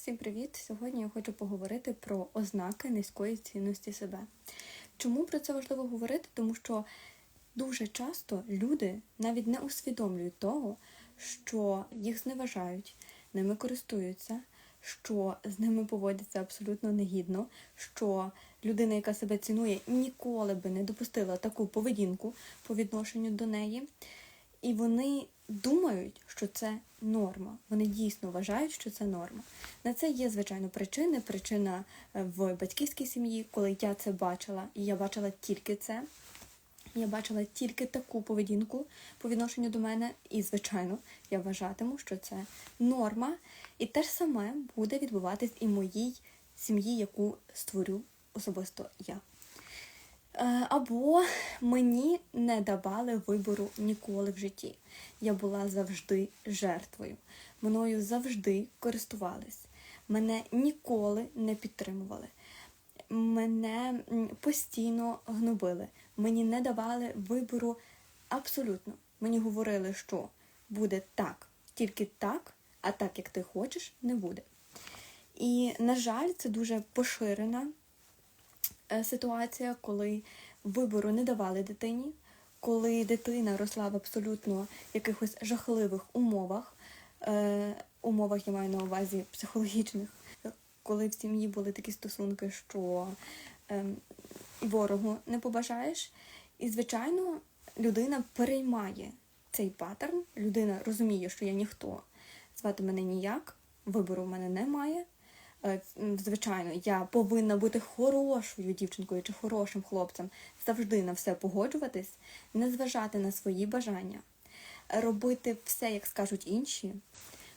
Всім привіт! Сьогодні я хочу поговорити про ознаки низької цінності себе. Чому про це важливо говорити? Тому що дуже часто люди навіть не усвідомлюють того, що їх зневажають, ними користуються, що з ними поводяться абсолютно негідно, що людина, яка себе цінує, ніколи би не допустила таку поведінку по відношенню до неї. І вони думають, що це норма. Вони дійсно вважають, що це норма. На це є, звичайно, причини. Причина е, в батьківській сім'ї, коли я це бачила, і я бачила тільки це. Я бачила тільки таку поведінку по відношенню до мене, і, звичайно, я вважатиму, що це норма. І те ж саме буде відбуватись і моїй сім'ї, яку створю особисто я. Е, Або мені не давали вибору ніколи в житті. Я була завжди жертвою. Мною завжди користувались. Мене ніколи не підтримували. Мене постійно гнобили. Мені не давали вибору абсолютно. Мені говорили, що буде так, тільки так, а так, як ти хочеш, не буде. І, на жаль, це дуже поширена ситуація, коли вибору не давали дитині, коли дитина росла в абсолютно якихось жахливих умовах, е, умовах я маю на увазі психологічних, коли в сім'ї були такі стосунки, що е, ворогу не побажаєш. І, звичайно, людина переймає цей паттерн, людина розуміє, що я ніхто, звати мене ніяк, вибору в мене немає. Е, Звичайно, я повинна бути хорошою дівчинкою чи хорошим хлопцем, завжди на все погоджуватись, не зважати на свої бажання, робити все, як скажуть інші.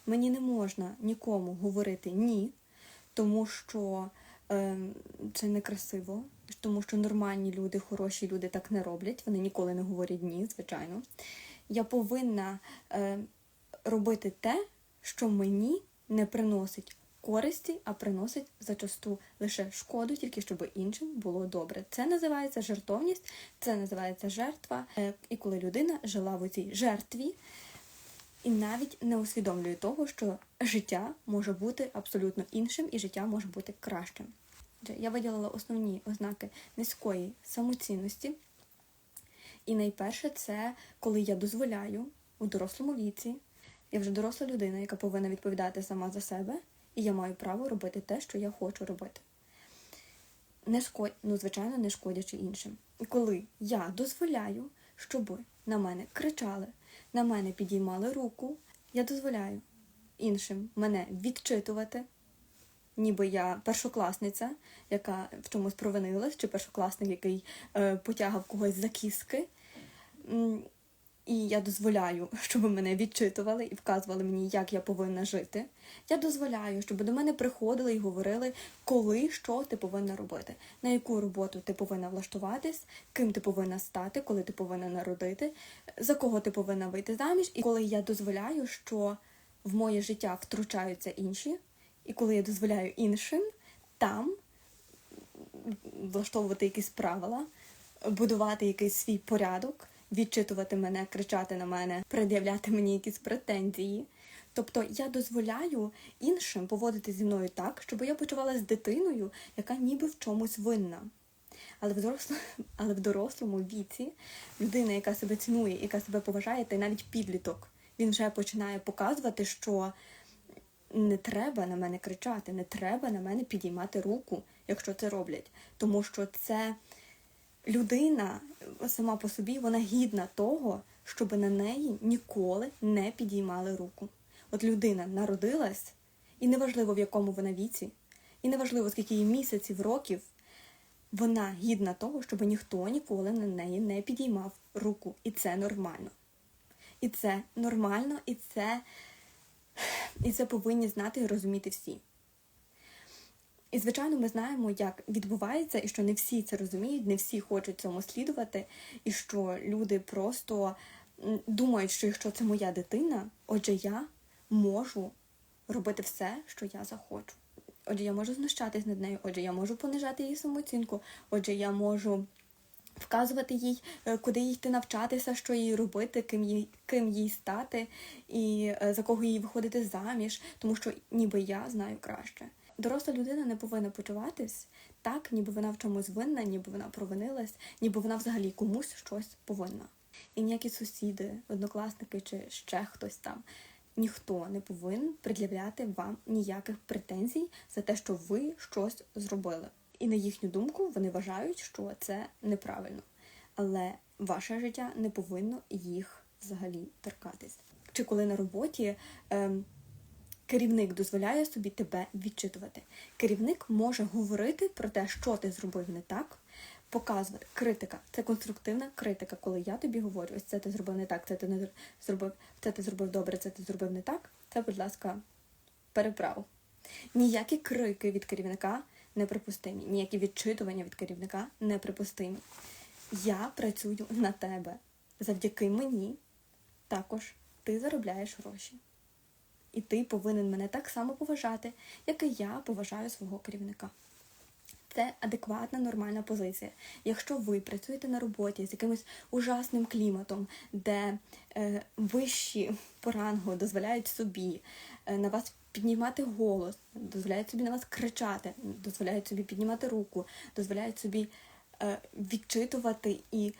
Мені не можна нікому говорити ні, тому що е, це некрасиво, тому що нормальні люди, хороші люди так не роблять, вони ніколи не говорять ні, звичайно. Я повинна е, робити те, що мені не приносить користі, а приносить зачасту лише шкоду, тільки щоб іншим було добре. Це називається жертовність, це називається жертва. Е, І коли людина жила в цій жертві і навіть не усвідомлює того, що життя може бути абсолютно іншим і життя може бути кращим. Я виділила основні ознаки низької самоцінності. І найперше, це коли я дозволяю у дорослому віці, я вже доросла людина, яка повинна відповідати сама за себе, і я маю право робити те, що я хочу робити. Не шкод... ну, звичайно, не шкодячи іншим. І коли я дозволяю, щоб на мене кричали, на мене підіймали руку, я дозволяю іншим мене відчитувати, ніби я першокласниця, яка в чомусь провинилась, чи першокласник, який е, потягав когось за кіски. І я дозволяю, щоб мене відчитували і вказували мені, як я повинна жити. Я дозволяю, щоб до мене приходили і говорили, коли що ти повинна робити, на яку роботу ти повинна влаштуватись, ким ти повинна стати, коли ти повинна народити, за кого ти повинна вийти заміж. І коли я дозволяю, що в моє життя втручаються інші, і коли я дозволяю іншим там влаштовувати якісь правила, будувати якийсь свій порядок, відчитувати мене, кричати на мене, пред'являти мені якісь претензії. Тобто я дозволяю іншим поводити зі мною так, щоб я почувалася дитиною, яка ніби в чомусь винна. Але в, дорослому, але в дорослому віці людина, яка себе цінує, яка себе поважає, та й навіть підліток, він вже починає показувати, що не треба на мене кричати, не треба на мене підіймати руку, якщо це роблять. Тому що це людина сама по собі, вона гідна того, щоб на неї ніколи не підіймали руку. От людина народилась, і неважливо в якому вона віці, і неважливо, скільки їй місяців, років, вона гідна того, щоб ніхто ніколи на неї не підіймав руку. І це нормально. І це нормально, і це, і це повинні знати і розуміти всі. І, звичайно, ми знаємо, як відбувається, і що не всі це розуміють, не всі хочуть цьому слідувати, і що люди просто думають, що якщо це моя дитина, отже, я можу робити все, що я захочу. Отже, я можу знущатись над нею, отже, я можу понижати її самооцінку, отже, я можу вказувати їй, е, куди їй йти навчатися, що їй робити, ким їй, ким їй стати, і е, за кого їй виходити заміж, тому що ніби я знаю краще. Доросла людина не повинна почуватись так, ніби вона в чомусь винна, ніби вона провинилась, ніби вона взагалі комусь щось повинна. І ніякі сусіди, однокласники чи ще хтось там. Ніхто не повинен пред'являти вам ніяких претензій за те, що ви щось зробили. І на їхню думку вони вважають, що це неправильно. Але ваше життя не повинно їх взагалі торкатись. Чи коли на роботі ем, керівник дозволяє собі тебе відчитувати? Керівник може говорити про те, що ти зробив не так, показувати критика. Це конструктивна критика, коли я тобі говорю, ось це ти зробив не так, це ти не зробив, це ти зробив добре, це ти зробив не так. Це, будь ласка, переправ. Ніякі крики від керівника неприпустимі, ніякі відчитування від керівника неприпустимі. Я працюю на тебе. Завдяки мені також ти заробляєш гроші. І ти повинен мене так само поважати, як і я поважаю свого керівника. Це адекватна нормальна позиція. Якщо ви працюєте на роботі з якимось ужасним кліматом, де е, вищі по рангу дозволяють собі е, на вас піднімати голос, дозволяють собі на вас кричати, дозволяють собі піднімати руку, дозволяють собі е, відчитувати і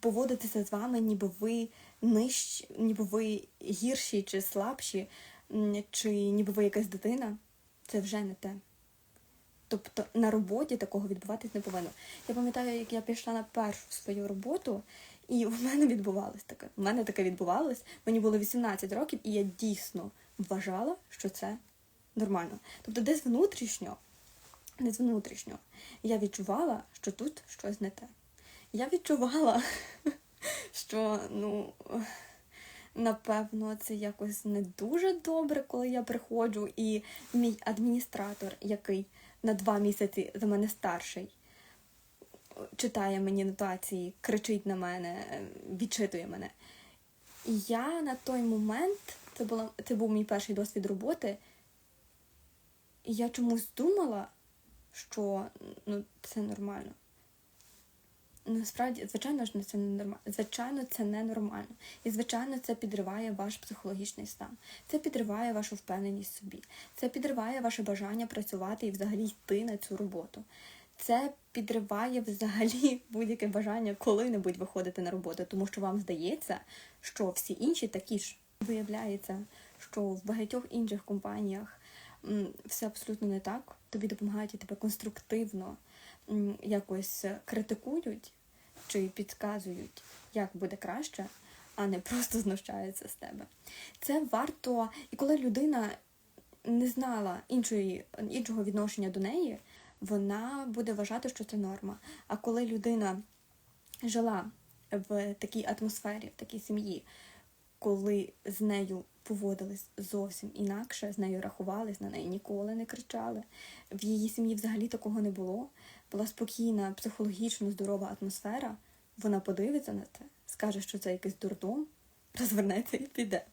поводитися з вами, ніби ви нижчі, ніби ви гірші чи слабші, чи ніби ви якась дитина, це вже не те. Тобто на роботі такого відбуватись не повинно. Я пам'ятаю, як я пішла на першу свою роботу, і в мене відбувалось таке. У мене таке відбувалось. Мені було 18 років, і я дійсно вважала, що це нормально. Тобто, десь внутрішньо, десь внутрішньо, я відчувала, що тут щось не те. Я відчувала, що, ну, напевно, це якось не дуже добре, коли я приходжу, і мій адміністратор, який на два місяці за мене старший, читає мені нотації, кричить на мене, відчитує мене. І я на той момент, це була, це був мій перший досвід роботи, і я чомусь думала, що ну, це нормально. Насправді, звичайно ж, це не нормально. Звичайно, це не нормально. І, звичайно, це підриває ваш психологічний стан. Це підриває вашу впевненість в собі. Це підриває ваше бажання працювати і взагалі йти на цю роботу. Це підриває взагалі будь-яке бажання коли-небудь виходити на роботу, тому що вам здається, що всі інші такі ж. Виявляється, що в багатьох інших компаніях все абсолютно не так. Тобі допомагають і тебе конструктивно якось критикують чи підказують, як буде краще, а не просто знущаються з тебе. Це варто, і коли людина не знала іншої, іншого відношення до неї, вона буде вважати, що це норма. А коли людина жила в такій атмосфері, в такій сім'ї, коли з нею поводились зовсім інакше, з нею рахувались, на неї ніколи не кричали. В її сім'ї взагалі такого не було. Була спокійна, психологічно здорова атмосфера. Вона подивиться на це, скаже, що це якийсь дурдом, розвернеться і піде.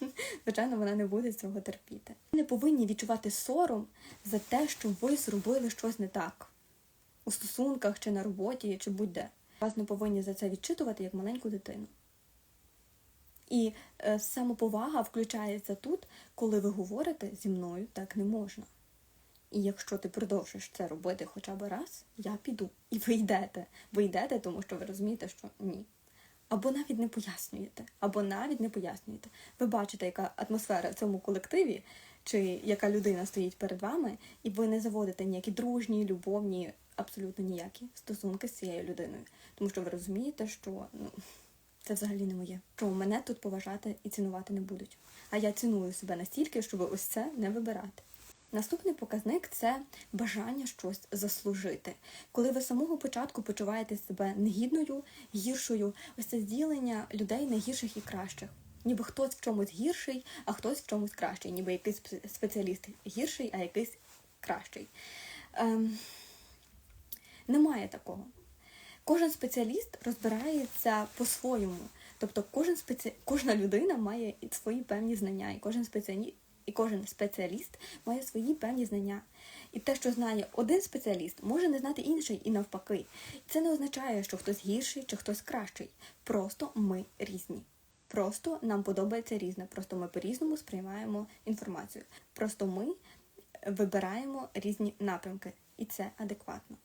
Звичайно, вона не буде цього терпіти. Ви не повинні відчувати сором за те, що ви зробили щось не так у стосунках чи на роботі, чи будь-де. Вас не повинні за це відчитувати як маленьку дитину. І е, самоповага включається тут, коли ви говорите зі мною так не можна. І якщо ти продовжиш це робити хоча б раз, я піду. І ви йдете. Ви йдете, тому що ви розумієте, що ні. Або навіть не пояснюєте, або навіть не пояснюєте. Ви бачите, яка атмосфера в цьому колективі, чи яка людина стоїть перед вами, і ви не заводите ніякі дружні, любовні, абсолютно ніякі стосунки з цією людиною. Тому що ви розумієте, що ну, це взагалі не моє. Що мене тут поважати і цінувати не будуть. А я ціную себе настільки, щоб ось це не вибирати. Наступний показник це бажання щось заслужити. Коли ви самого початку почуваєте себе негідною, гіршою, ось це зділення людей на гірших і кращих. Ніби хтось в чомусь гірший, а хтось в чомусь кращий, ніби якийсь спеціаліст гірший, а якийсь кращий. Ем, Немає такого. Кожен спеціаліст розбирається по-своєму. Тобто кожен спеці... кожна людина має свої певні знання, і кожен спеціаліст І кожен спеціаліст має свої певні знання. І те, що знає один спеціаліст, може не знати інший і навпаки. Це не означає, що хтось гірший чи хтось кращий. Просто ми різні. Просто нам подобається різне. Просто ми по-різному сприймаємо інформацію. Просто ми вибираємо різні напрямки, і це адекватно.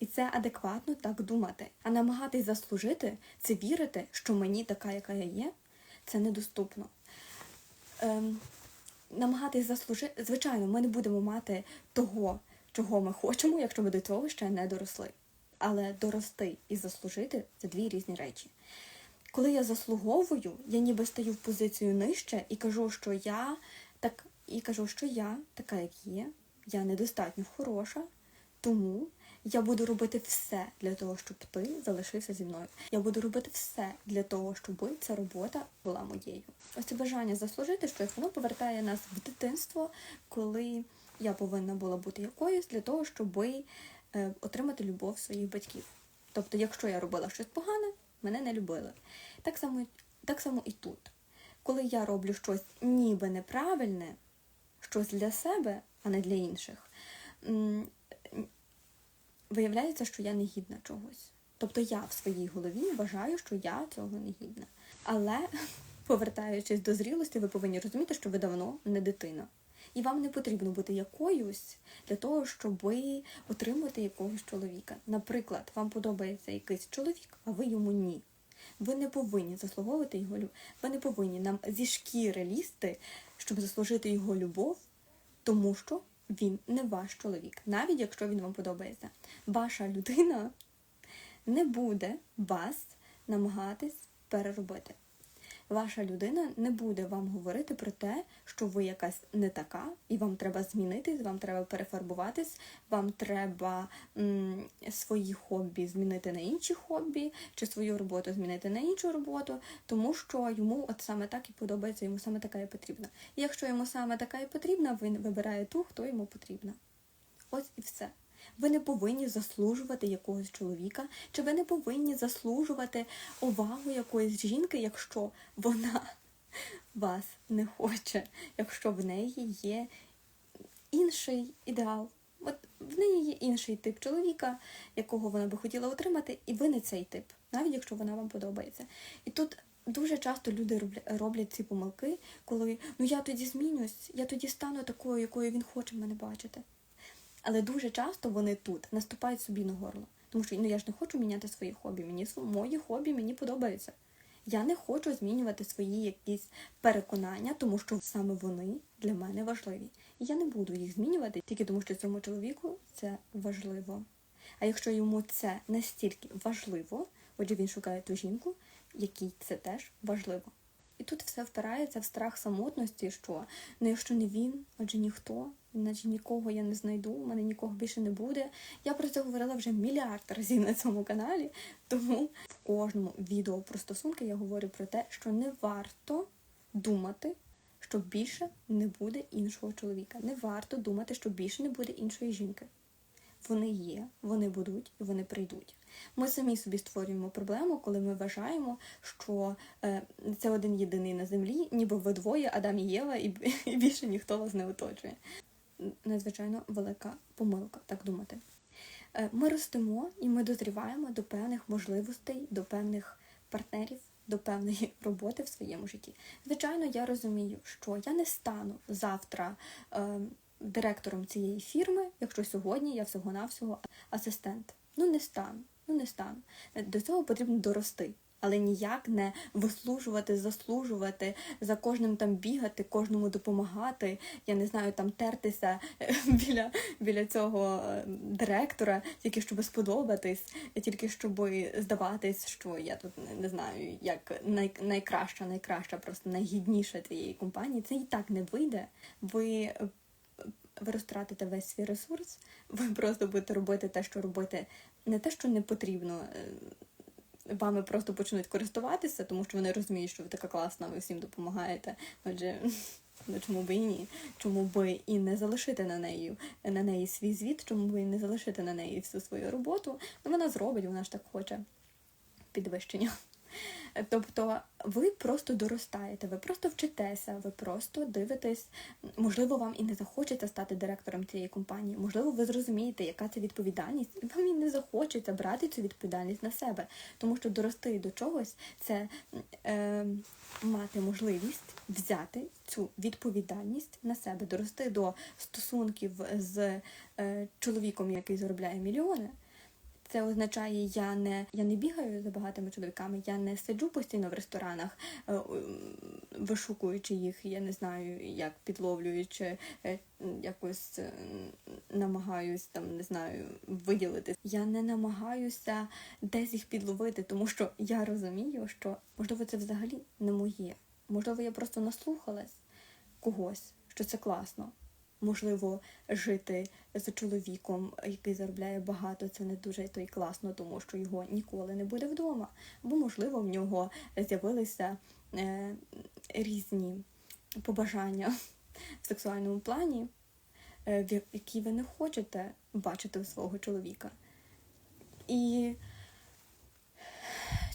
І це адекватно так думати. А намагатись заслужити це вірити, що мені така, яка я є, це недоступно. Ем, намагатись заслужити, звичайно, ми не будемо мати того, чого ми хочемо, якщо ми до цього ще не доросли. Але дорости і заслужити це дві різні речі. Коли я заслуговую, я ніби стаю в позицію нижче і кажу, що я так і кажу, що я така, як є, я недостатньо хороша, тому я буду робити все для того, щоб ти залишився зі мною. Я буду робити все для того, щоб ця робота була моєю. Ось це бажання заслужити щось, воно повертає нас в дитинство, коли я повинна була бути якоюсь для того, щоб е, отримати любов своїх батьків. Тобто, якщо я робила щось погане, мене не любили. Так само, так само і тут. Коли я роблю щось ніби неправильне, щось для себе, а не для інших, виявляється, що я не гідна чогось. Тобто я в своїй голові вважаю, що я цього не гідна. Але, повертаючись до зрілості, ви повинні розуміти, що ви давно не дитина. І вам не потрібно бути якоюсь для того, щоб отримати якогось чоловіка. Наприклад, вам подобається якийсь чоловік, а ви йому ні. Ви не повинні заслуговувати його любов. Ви не повинні нам зі шкіри лізти, щоб заслужити його любов, тому що він не ваш чоловік, навіть якщо він вам подобається. Ваша людина не буде вас намагатись переробити. Ваша людина не буде вам говорити про те, що ви якась не така, і вам треба змінитись, вам треба перефарбуватись, вам треба м, свої хобі змінити на інші хобі, чи свою роботу змінити на іншу роботу, тому що йому от саме так і подобається, йому саме така і потрібна. І якщо йому саме така і потрібна, він вибирає ту, хто йому потрібна. Ось і все. Ви не повинні заслужувати якогось чоловіка, чи ви не повинні заслужувати увагу якоїсь жінки, якщо вона вас не хоче, якщо в неї є інший ідеал. От в неї є інший тип чоловіка, якого вона би хотіла отримати, і ви не цей тип, навіть якщо вона вам подобається. І тут дуже часто люди роблять ці помилки, коли ну я тоді змінюсь, я тоді стану такою, якою він хоче мене бачити. Але дуже часто вони тут наступають собі на горло. Тому що ну, я ж не хочу міняти свої хобі. Мені мої хобі мені подобаються. Я не хочу змінювати свої якісь переконання, тому що саме вони для мене важливі. І я не буду їх змінювати тільки тому, що цьому чоловіку це важливо. А якщо йому це настільки важливо, отже він шукає ту жінку, якій це теж важливо. І тут все впирається в страх самотності, що ну якщо не він, отже ніхто, наче нікого я не знайду, у мене нікого більше не буде. Я про це говорила вже мільярд разів на цьому каналі, тому в кожному відео про стосунки я говорю про те, що не варто думати, що більше не буде іншого чоловіка. Не варто думати, що більше не буде іншої жінки. Вони є, вони будуть і вони прийдуть. Ми самі собі створюємо проблему, коли ми вважаємо, що е, це один єдиний на землі, ніби ви двоє Адам і Єва, і, і більше ніхто вас не оточує. Надзвичайно велика помилка, так думати. Е, ми ростемо і ми дозріваємо до певних можливостей, до певних партнерів, до певної роботи в своєму житті. Звичайно, я розумію, що я не стану завтра. Е, Директором цієї фірми, якщо сьогодні я всього-навсього асистент. Ну, не стану ну не стану. До цього потрібно дорости. Але ніяк не вислужувати, заслужувати, за кожним там бігати, кожному допомагати, я не знаю, там тертися е, біля біля цього е, директора, тільки щоб сподобатись, тільки щоб здаватись, що я тут не знаю, як най, найкраща, найкраща, просто найгідніша цієї компанії. Це і так не вийде. Ви ви розтратите весь свій ресурс, ви просто будете робити те, що робити, не те, що не потрібно. Вами просто почнуть користуватися, тому що вони розуміють, що ви така класна, ви всім допомагаєте. Отже, ну чому би і ні? Чому би і не залишити на неї на неї свій звіт, чому би і не залишити на неї всю свою роботу? Ну вона зробить, вона ж так хоче підвищення. Тобто ви просто доростаєте, ви просто вчитеся, ви просто дивитесь, можливо, вам і не захочеться стати директором цієї компанії, можливо, ви зрозумієте, яка це відповідальність, і вам і не захочеться брати цю відповідальність на себе. Тому що дорости до чогось це е, мати можливість взяти цю відповідальність на себе, дорости до стосунків з е, чоловіком, який заробляє мільйони. Це означає, я не я не бігаю за багатими чоловіками, я не сиджу постійно в ресторанах, е, вишукуючи їх, я не знаю, як підловлюючи, е, якось е, намагаюсь там, не знаю, виділити. Я не намагаюся десь їх підловити, тому що я розумію, що можливо це взагалі не моє. Можливо, я просто наслухалась когось, що це класно. Можливо, жити з чоловіком, який заробляє багато, це не дуже то й класно, тому що його ніколи не буде вдома. Або, можливо, в нього з'явилися е, різні побажання в сексуальному плані, е, які ви не хочете бачити у свого чоловіка. І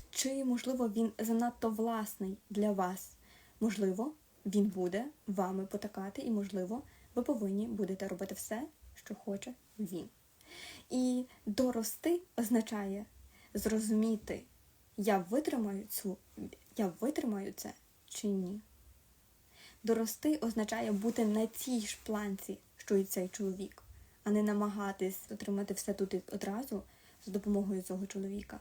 чи, можливо, він занадто власний для вас? Можливо, він буде вами потакати, і, можливо, ви повинні будете робити все, що хоче він. І дорости означає зрозуміти, я витримаю цю, я витримаю це чи ні. Дорости означає бути на цій ж планці, що і цей чоловік, а не намагатись отримати все тут одразу з допомогою цього чоловіка.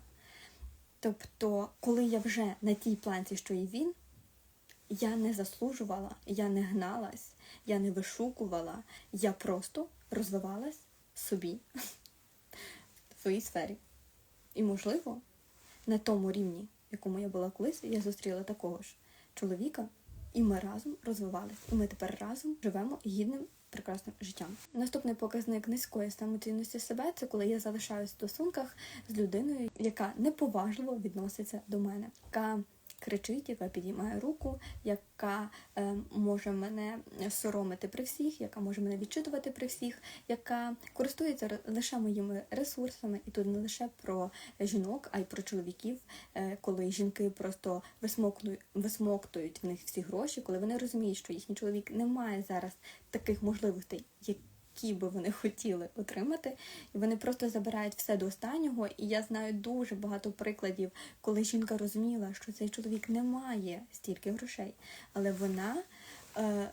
Тобто, коли я вже на тій планці, що і він, я не заслужувала, я не гналась, я не вишукувала, я просто розвивалась собі в своїй сфері. І, можливо, на тому рівні, якому я була колись, я зустріла такого ж чоловіка, і ми разом розвивалися. І ми тепер разом живемо гідним, прекрасним життям. Наступний показник низької самоцінності себе це коли я залишаюсь в стосунках з людиною, яка неповажливо відноситься до мене. яка кричить, яка підіймає руку, яка е, може мене соромити при всіх, яка може мене відчитувати при всіх, яка користується лише моїми ресурсами, і тут не лише про жінок, а й про чоловіків, е, коли жінки просто висмоктують, в них всі гроші, коли вони розуміють, що їхній чоловік не має зараз таких можливостей, як які би вони хотіли отримати, і вони просто забирають все до останнього. І я знаю дуже багато прикладів, коли жінка розуміла, що цей чоловік не має стільки грошей, але вона. Е,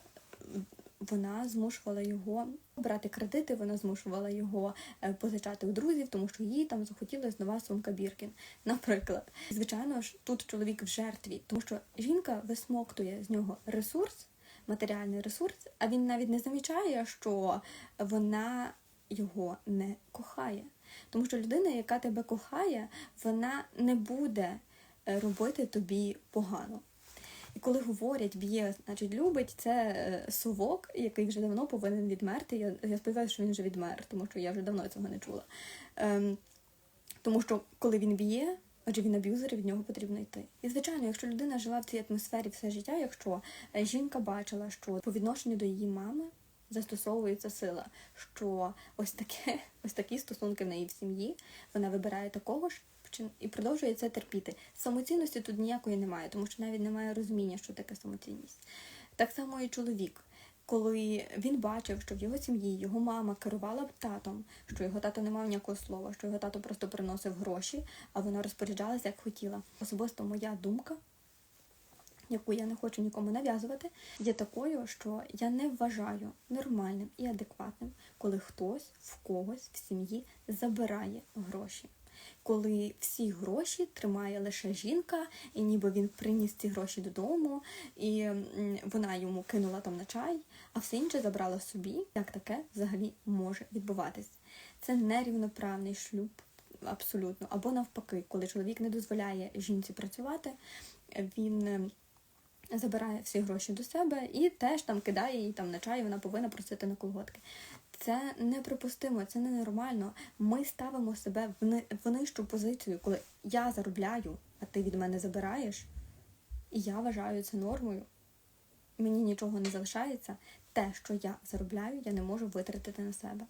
вона змушувала його брати кредити, вона змушувала його е, позичати у друзів, тому що їй там захотілося нова сумка Біркін. Наприклад, звичайно ж, тут чоловік в жертві, тому що жінка висмоктує з нього ресурс, матеріальний ресурс, а він навіть не замічає, що вона його не кохає. Тому що людина, яка тебе кохає, вона не буде е, робити тобі погано. І коли говорять б'є, значить любить, це е, совок, який вже давно повинен відмерти. Я я сподіваюся, що він вже відмер, тому що я вже давно цього не чула. Ем, Тому що коли він б'є, Отже, він аб'юзер, і від нього потрібно йти. І звичайно, якщо людина жила в цій атмосфері все життя, якщо е, жінка бачила, що по відношенню до її мами застосовується сила, що ось таке, ось такі стосунки в неї в сім'ї, вона вибирає такого ж і продовжує це терпіти. Самоцінності тут ніякої немає, тому що навіть немає розуміння, що таке самоцінність. Так само і чоловік коли він бачив, що в його сім'ї його мама керувала татом, що його тато не мав ніякого слова, що його тато просто приносив гроші, а вона розпоряджалася як хотіла. Особисто моя думка, яку я не хочу нікому нав'язувати, є такою, що я не вважаю нормальним і адекватним, коли хтось в когось в сім'ї забирає гроші коли всі гроші тримає лише жінка, і ніби він приніс ці гроші додому, і вона йому кинула там на чай, а все інше забрала собі. Як таке взагалі може відбуватись? Це нерівноправний шлюб. Абсолютно, або навпаки, коли чоловік не дозволяє жінці працювати, він забирає всі гроші до себе і теж там кидає її там на чай, вона повинна просити на колготки. Це неприпустимо, це ненормально. Ми ставимо себе в нижчу позицію, коли я заробляю, а ти від мене забираєш. І я вважаю це нормою. Мені нічого не залишається. Те, що я заробляю, я не можу витратити на себе.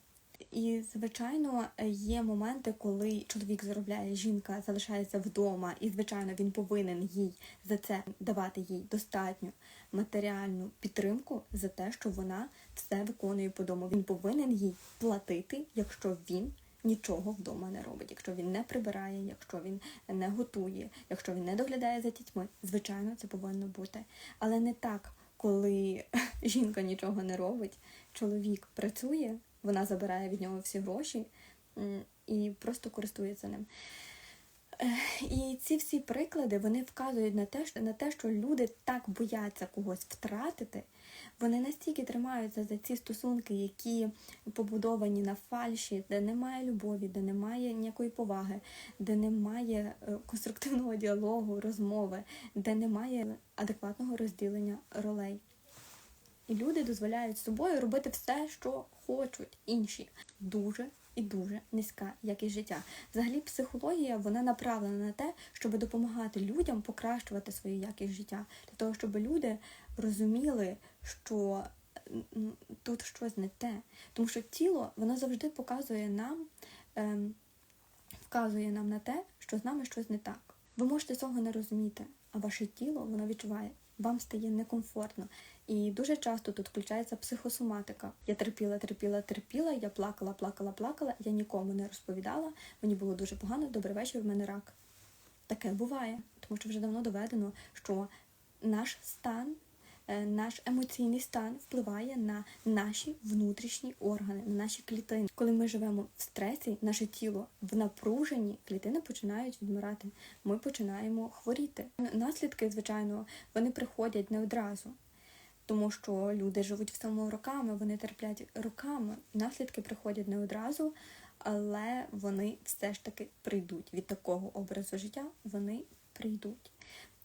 І, звичайно, є моменти, коли чоловік заробляє, жінка залишається вдома, і, звичайно, він повинен їй за це давати їй достатню матеріальну підтримку за те, що вона все виконує по дому. Він повинен їй платити, якщо він нічого вдома не робить, якщо він не прибирає, якщо він не готує, якщо він не доглядає за дітьми. Звичайно, це повинно бути. Але не так, коли жінка нічого не робить, чоловік працює, вона забирає від нього всі гроші і просто користується ним. І ці всі приклади вони вказують на те, що на те, що люди так бояться когось втратити, вони настільки тримаються за ці стосунки, які побудовані на фальші, де немає любові, де немає ніякої поваги, де немає е, конструктивного діалогу, розмови, де немає адекватного розділення ролей. І люди дозволяють собою робити все, що хочуть інші. Дуже і дуже низька якість життя. Взагалі, психологія вона направлена на те, щоб допомагати людям покращувати свою якість життя, для того, щоб люди розуміли, що тут щось не те. Тому що тіло воно завжди показує нам, ем, вказує нам на те, що з нами щось не так. Ви можете цього не розуміти, а ваше тіло воно відчуває. Вам стає некомфортно. І дуже часто тут включається психосоматика. Я терпіла, терпіла, терпіла, я плакала, плакала, плакала, я нікому не розповідала. Мені було дуже погано, добрий вечір, в мене рак. Таке буває, тому що вже давно доведено, що наш стан, наш емоційний стан впливає на наші внутрішні органи, на наші клітини. Коли ми живемо в стресі, наше тіло в напруженні, клітини починають відмирати. Ми починаємо хворіти. Наслідки, звичайно, вони приходять не одразу. Тому що люди живуть в цьому роками, вони терплять роками. Наслідки приходять не одразу, але вони все ж таки прийдуть від такого образу життя. Вони прийдуть.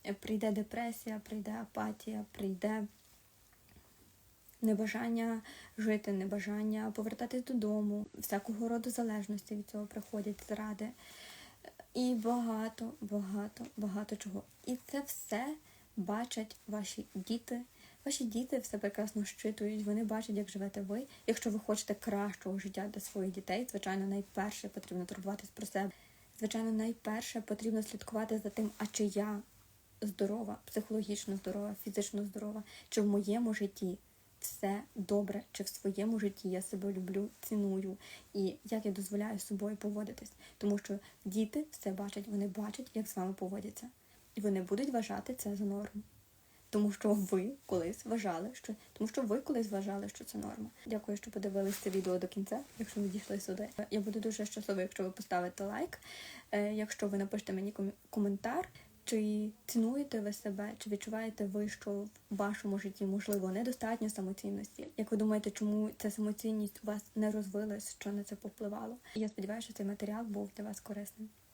Е, Прийде депресія, прийде апатія, прийде небажання жити, небажання повертатись додому, всякого роду залежності від цього приходять зради. І багато, багато, багато чого. І це все бачать ваші діти. Ваші діти все прекрасно щитують, вони бачать, як живете ви. Якщо ви хочете кращого життя для своїх дітей, звичайно, найперше потрібно турбуватись про себе. Звичайно, найперше потрібно слідкувати за тим, а чи я здорова, психологічно здорова, фізично здорова, чи в моєму житті все добре, чи в своєму житті я себе люблю, ціную, і як я дозволяю з собою поводитись. Тому що діти все бачать, вони бачать, як з вами поводяться. І вони будуть вважати це за норму. Тому що ви колись вважали, що тому що ви колись вважали, що це норма. Дякую, що подивились це відео до кінця. Якщо ви дійшли сюди, я буду дуже щаслива, якщо ви поставите лайк. Е, Якщо ви напишете мені ком- коментар, чи цінуєте ви себе, чи відчуваєте ви, що в вашому житті можливо недостатньо самоцінності? Як ви думаєте, чому ця самоцінність у вас не розвилась, що на це повпливало? Я сподіваюся, що цей матеріал був для вас корисним.